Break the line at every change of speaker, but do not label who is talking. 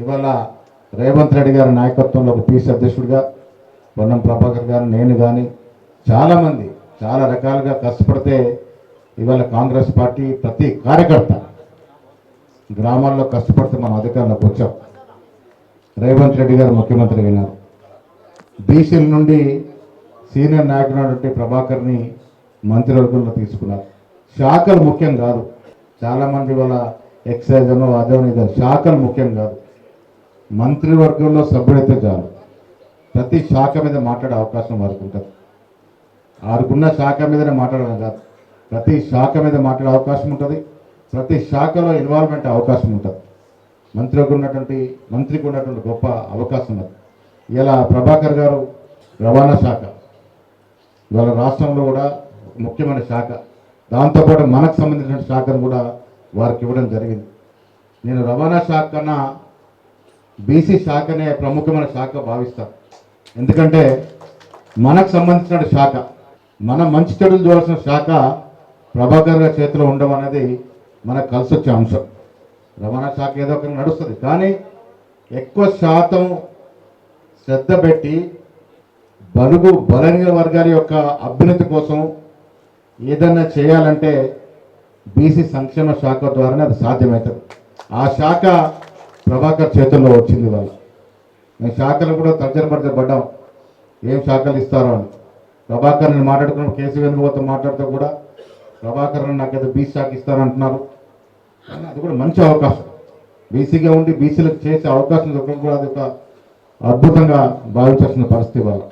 ఇవాళ రేవంత్ రెడ్డి గారి నాయకత్వంలో ఒక పీసీ అధ్యక్షుడిగా పొన్నం ప్రభాకర్ గారు నేను కానీ చాలామంది చాలా రకాలుగా కష్టపడితే ఇవాళ కాంగ్రెస్ పార్టీ ప్రతి కార్యకర్త గ్రామాల్లో కష్టపడితే మనం అధికారంలోకి వచ్చాం. రేవంత్ రెడ్డి గారు ముఖ్యమంత్రి అయినారు. బీసీల నుండి సీనియర్ నాయకుడు ప్రభాకర్ని మంత్రివర్గంలో తీసుకున్నారు. శాఖలు ముఖ్యం కాదు. చాలామంది వాళ్ళ ఎక్సైజ్ అనో అదో ఇదో శాఖలు ముఖ్యం కాదు. మంత్రివర్గంలో సభ్యుడైతే చాలు. ప్రతి శాఖ మీద మాట్లాడే అవకాశం వారికి ఉంటుంది. వారికున్న శాఖ మీదనే మాట్లాడడం కాదు. ప్రతి శాఖ మీద మాట్లాడే అవకాశం ఉంటుంది. ప్రతి శాఖలో ఇన్వాల్వ్మెంట్ అవకాశం ఉంటుంది. మంత్రికి ఉన్నటువంటి మంత్రికి ఉన్నటువంటి గొప్ప అవకాశం ఉంది ఇలా ప్రభాకర్ గారు రవాణా శాఖ. ఇవాళ రాష్ట్రంలో కూడా ముఖ్యమైన శాఖ. దాంతోపాటు మనకు సంబంధించిన శాఖను కూడా వారికి ఇవ్వడం జరిగింది. నేను రవాణా శాఖ కన్నా బీసీ శాఖనే ప్రముఖమైన శాఖ భావిస్తాం. ఎందుకంటే మనకు సంబంధించిన శాఖ మన మంచి చెడులు చూడాల్సిన శాఖ ప్రభాకర్ గారి చేతిలో ఉండడం అనేది మనకు కలిసి వచ్చే అంశం. రవాణా శాఖ ఏదో ఒక నడుస్తుంది. కానీ ఎక్కువ శాతం శ్రద్ధ పెట్టి బలుగు బలహీన వర్గాల యొక్క అభ్యున్నతి కోసం ఏదన్నా చేయాలంటే బీసీ సంక్షేమ శాఖ ద్వారానే అది సాధ్యమవుతుంది. ఆ శాఖ ప్రభాకర్ చేతుల్లో వచ్చింది వాళ్ళు మేము శాఖలు కూడా తర్జన పడ్డాం. ఏం శాఖలు ఇస్తారో అని. ప్రభాకర్ నేను మాట్లాడుకున్న కేసీ వేణుగోతో మాట్లాడితే కూడా ప్రభాకర్ నాకైతే బీసీ శాఖ ఇస్తారంటున్నారు కానీ అది కూడా మంచి అవకాశం. బీసీగా ఉండి బీసీలకు చేసే అవకాశం దొరకడం కూడా అది ఒక అద్భుతంగా భావించాల్సిన పరిస్థితి వాళ్ళ